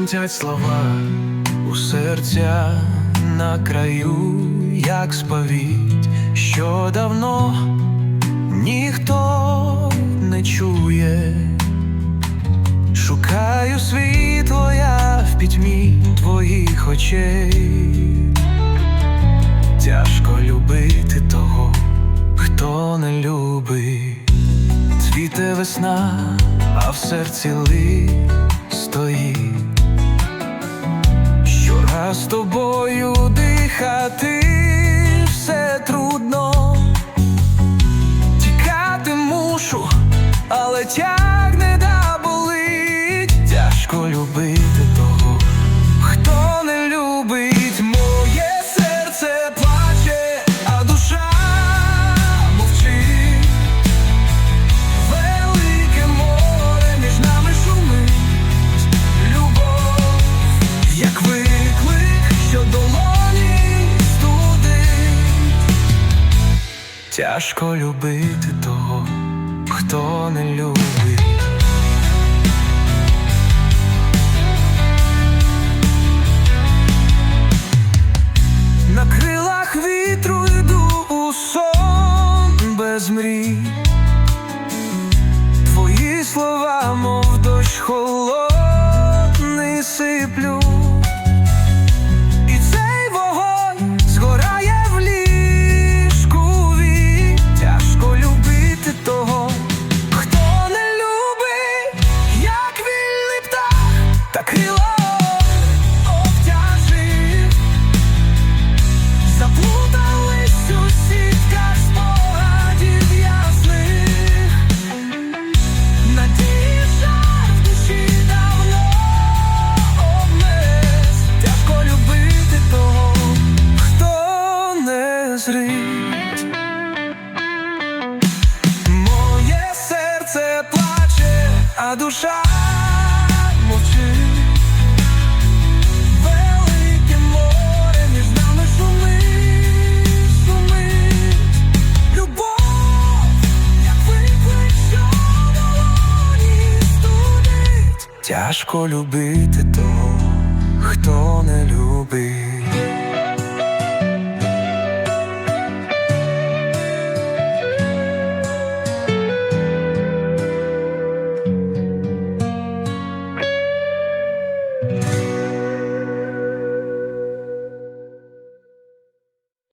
летять слова у серця на краю, як сповідь, що давно ніхто не чує. Шукаю світло я в пітьмі твоїх очей. Тяжко любити того, хто не любить. Цвіте весна, а в серці лист стоїть. З тобою дихати все трудно. Тікати мушу, але тягне да болить. Тяжко любити Тяжко любити того, хто не любить. На крилах вітру йду у сон без мрій. Твої слова, мов дощ холодний та крило обтяжив. Заплутались у сітках спогадів ясних душі давно обмес Тяжко любити того, хто не зрить? Моє серце плаче, а душа мовчить Тяжко любити того, хто не любить